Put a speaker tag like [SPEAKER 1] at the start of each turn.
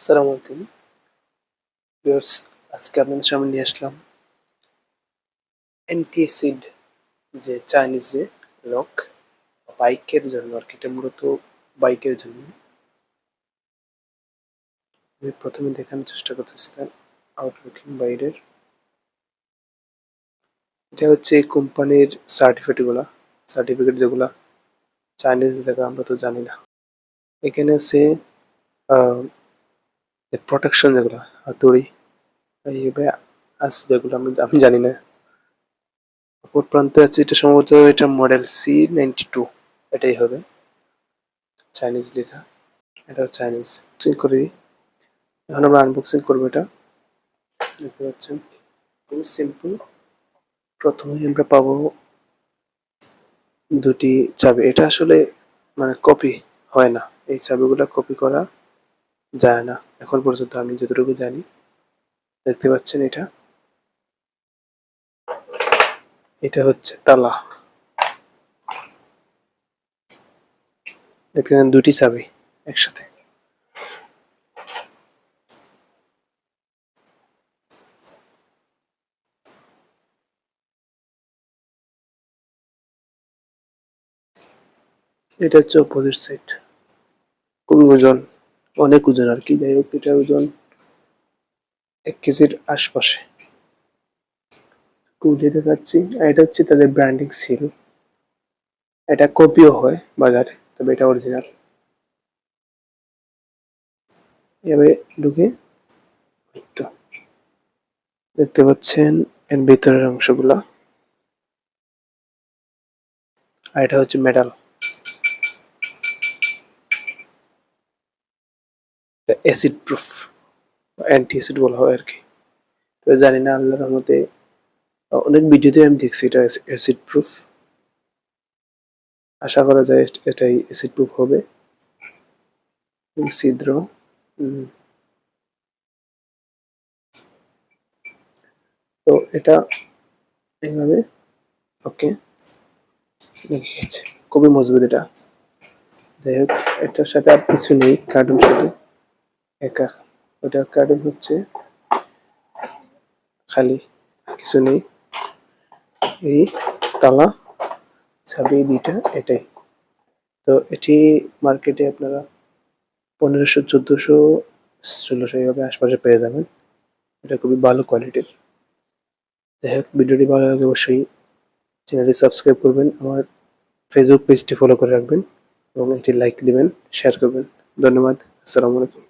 [SPEAKER 1] আসসালামু আলাইকুম। ভিউয়ার্স, আজকে আপনাদের সামনে নিয়ে আসলাম অ্যান্টিএসিড যে চাইনিজ যে লক বাইকের জন্য আর কি, এটা মূলত বাইকের জন্য। আমি প্রথমে দেখানোর চেষ্টা করতেছি তার আউটলুকিং বাইরের। এটা হচ্ছে এই কোম্পানির সার্টিফিকেটগুলা সার্টিফিকেট যেগুলা চাইনিজ দেখা আমরা তো জানি না। এখানে আছে প্রোটেকশন যেগুলো, হাতুড়ি এইভাবে আছে যেগুলো আমি আমি জানি না। অপর প্রান্তে আছে এটা সম্ভবত এটা মডেল সি নাইনটি টু এটাই হবে। চাইনিজ লেখা এটা চাইনিজ আনবক্সিং করে দিই। এখন আমরা আনবক্সিং করব এটা। দেখতে পাচ্ছেন, খুবই সিম্পল প্রথমে আমরা পাবো দুটি চাবি। এটা আসলে মানে কপি হয় না। এই চাবিগুলো কপি করা যায় না। এখন পর্যন্ত আমি যতটুকু জানি, দেখতে পাচ্ছেন এটা। এটা হচ্ছে তালা। দেখতে পাচ্ছেন দুটি চাবি একসাথে। এটা হচ্ছে অপোজিট সাইড খুবই ওজন। অনেক ওজন আর কি, যাই হোক, এটা ওজন এক কেজির আশপাশে। কুলি দেখাচ্ছি আর এটা হচ্ছে তাদের ব্র্যান্ডিং সিল এটা কপিও হয় বাজারে, তবে এটা অরিজিনাল এভাবে ঢুকে দেখতে পাচ্ছেন, এর ভিতরের অংশগুলা। আর এটা হচ্ছে metal acid proof anti acid বলা হয় আর কি। তো জানি না আল্লাহর রহমতে, অনেক ভিডিওতে আমি দেখছি এটা অ্যাসিড প্রুফ আশা করা যায় এটাই অ্যাসিড প্রুফ হবে। ছিদ্র তো এটা এইভাবে, ওকে। খুবই মজবুত এটা। যাই হোক, এটার সাথে আর কিছু নেই কার্টুন শুধু একা। ওটা কার্টুন হচ্ছে। খালি কিছু নেই। এই তালা, ছাবি দুইটা, এটাই। তো এটি মার্কেটে আপনারা পনেরোশো, চোদ্দোশো, ষোলোশো এইভাবে আশপাশে পেয়ে যাবেন। এটা খুবই ভালো কোয়ালিটির যাই হোক, ভিডিওটি ভালো লাগে অবশ্যই চ্যানেলটি সাবস্ক্রাইব করবেন, আমার ফেসবুক পেজটি ফলো করে রাখবেন এবং একটি লাইক দিবেন শেয়ার করবেন। ধন্যবাদ, আসসালামু আলাইকুম।